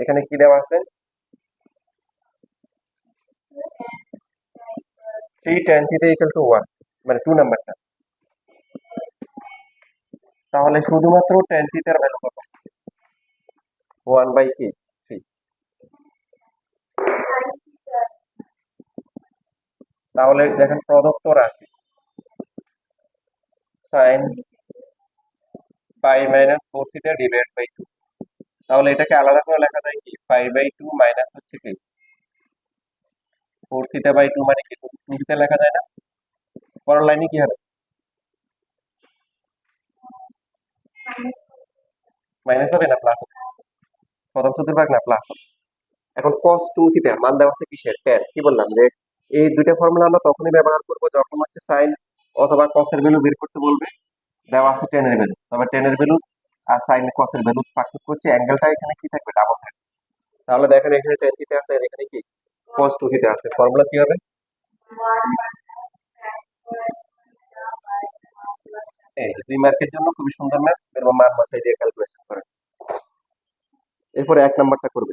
এখানে কি দেওয়া আছে? Three tan theta equal to one মানে টু নাম্বারটা তাহলে শুধুমাত্র টেন থিটার ভ্যালু কত? ওয়ান বাই কি থ্রি তাহলে দেখেন প্রদত্ত রাশি। Sine by minus four theta divide by two তাহলে এটাকে আলাদা করে লেখা যায় কি? পাই বাই টু মাইনাস হচ্ছে কি? ফোর থিটা বাই টু মানে কি? টু থিটা লেখা যায় না? পরের লাইনে কি হবে? মাইনাস হবে না প্লাস প্রথম চতুর্ভাগ না প্লাস এখন cos টু থিটা মান দেওয়া আছে কিসের? টেন কি বললাম? যে এই দুইটা ফর্মুলা আমরা তখনই ব্যবহার করব যখন হচ্ছে সাইন অথবা এর ভ্যালু বের করতে বলবে, দেওয়া আছে টেন এর ভ্যালু তবে টেন এর ভ্যালু আর সাইন এর ভ্যালু পার্থক্য হচ্ছে অ্যাঙ্গেলটা এখানে কি থাকবে? ডাবল থাকবে। তাহলে দেখেন এখানে টেন থিটা আছে আর এখানে কি? cos টু থিটা আছে। ফর্মুলা কি হবে? এই দুই মার্কের জন্য খুবই সুন্দর ম্যাথ এরকম মান মাথায় দিয়ে ক্যালকুলেশন করেন। এরপরে এক নাম্বারটা করবে।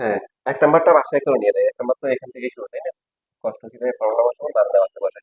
হ্যাঁ এক নাম্বারটা বাসায় করে নিয়ে নেয় এক নাম্বার তো এখান থেকেই শুরু, তাই না? কষ্ট থেকে ফর্মুলা বসাবো মান দেওয়া আছে বসাই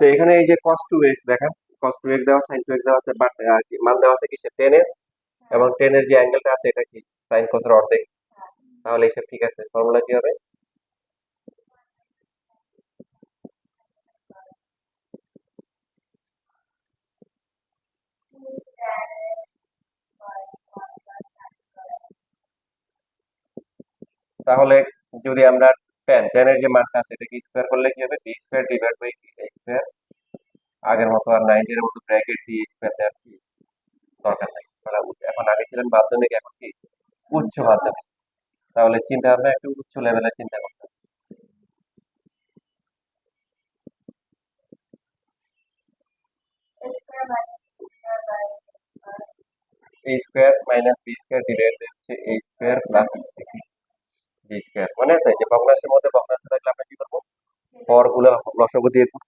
আচ্ছা এখানে এই যে cos 2x দেখেন cos 2x দেওয়া sin 2x দেওয়া আছে বাট মান দেওয়া আছে কিসের? 10 এর? এবং 10 এর যে অ্যাঙ্গেলটা আছে, এটা কি? sin cos এর অর্ধেক। তাহলে এসব ঠিক আছে। ফর্মুলা কি হবে? তাহলে যদি আমরা tan এর যে মানটা আছে, এটাকে স্কয়ার করলে কি হবে? b স্কয়ার ডিভাইড বাই আগের মতো আর 90 এর মতো ব্র্যাকেট দিয়ে স্কয়ার দেওয়ার কি দরকার নাই। এখন আগে ছিলেন মাধ্যমিক, এখন কি উচ্চ মাধ্যমিক। তাহলে চিন্তা ভাবনা, একটু উচ্চ লেভেলের চিন্তা করতে a square minus b square divide হচ্ছে a স্কয়ার প্লাস হচ্ছে b স্কয়ার মনে আছে যে ভগ্নাংশের মধ্যে ভগ্নাংশ থাকলে আমরা কি করব? হরগুলো লসাগু দিয়ে গুণ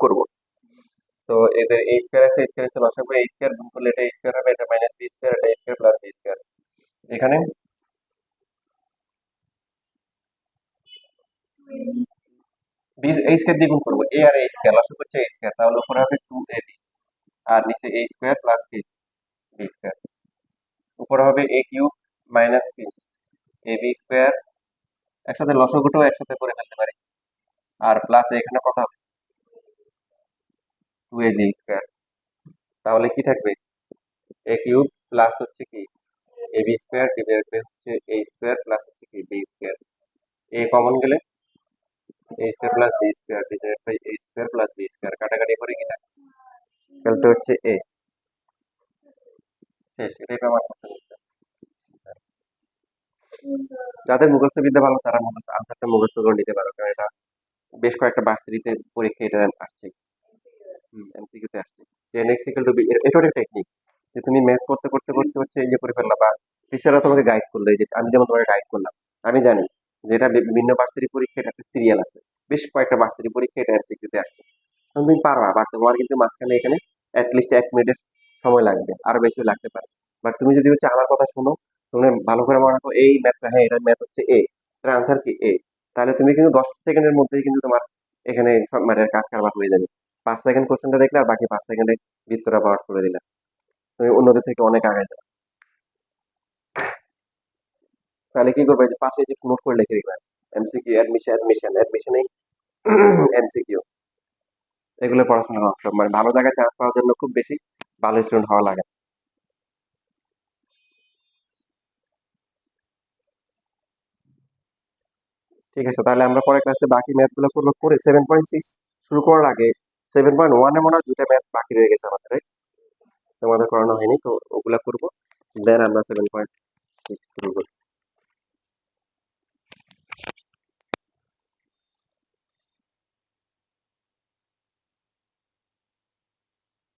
তো এদের আছে হচ্ছে লসাগু গুণ করলে এটা হবে, এটা মাইনাস b স্কয়ার এটা প্লাস স্কয়ার এখানে দিয়ে করব। A আর লসাগু হচ্ছে স্কয়ার তাহলে উপরে হবে 2ab আর নিচে a স্কয়ার প্লাস উপরে হবে cube minus b ab square একসাথে লসাগুটাও একসাথে করে ফেলতে পারি। আর প্লাস এখানে কত হবে। টু এ বি স্কোয়ার তাহলে কি থাকবে? এ কিউব প্লাস হচ্ছে কি? A b square divide by হচ্ছে এ স্কোয়ার প্লাস হচ্ছে কি? বি স্কোয়ার এ কমন গেলে? A square plus b square divide by a square plus b square কাটাকাটি করে কি থাকে তাহলে হচ্ছে এ শেষ, এটাই প্রমাণ করতে হচ্ছে যাদের মুখস্থ বিদ্যা ভালো, তারা মুখস্থ আনসারটা মুখস্থ করে নিতে পারো, কারণ এটা বেশ কয়েকটা ভার্সিটিতে পরীক্ষা এটা আসছে। এমসিকিউতে আসছে। Tan x equal to b এটা একটা টেকনিক যে তুমি ম্যাথ করতে করতে করতে হচ্ছে ইয়ে করে ফেললা বা টিচাররা তোমাকে গাইড করল। যে আমি যেমন তোমাকে গাইড করলাম, আমি জানি যে এটা বিভিন্ন ভার্সিটি পরীক্ষা এটা একটা সিরিয়াল আছে। বেশ কয়েকটা ভার্সিটি পরীক্ষা এটা এমসিকিউতে আসছে। তখন তুমি পারবা বাট তোমার কিন্তু মাঝখানে এখানে অ্যাটলিস্ট এক মিনিটের সময় লাগবে, আরও বেশি লাগতে পারে। বাট তুমি যদি হচ্ছে আমার কথা শোনো শুনে ভালো করে মনে রাখো, এই ম্যাথটা হ্যাঁ এটা ম্যাথ হচ্ছে এ এটার আনসার কি এ তাহলে তুমি কিন্তু দশ সেকেন্ডের মধ্যেই কিন্তু তোমার এখানে ম্যাথের কাজ কারবার হয়ে যাবে। পাঁচ সেকেন্ড কোশ্চেনটা দেখলে আর বাকি পাঁচ সেকেন্ডে বৃত্তটা পাওয়ার করে দিলে। তুমি অন্যদের থেকে অনেক আগে যাবে। তাহলে কি করবে? যে পাশে যে নোট করে লিখে দিবে। এমসিকিউ অ্যাডমিশন অ্যাডমিশন অ্যাডমিশনে এমসিকিউ এগুলো পড়াশোনা মানে ভালো জায়গায় চান্স পাওয়ার জন্য খুব বেশি ভালো স্টুডেন্ট হওয়া লাগে ঠিক আছে, তাহলে আমরা পরে ক্লাসে বাকি ম্যাথগুলো করল করে সেভেন পয়েন্ট সিক্স শুরু করার আগে সেভেন পয়েন্ট ওয়ানে মনে হয় দুটা ম্যাথ বাকি রয়ে গেছে আমাদের তোমাদের করানো হয়নি, তো ওগুলা করব দেন আমরা সেভেন পয়েন্ট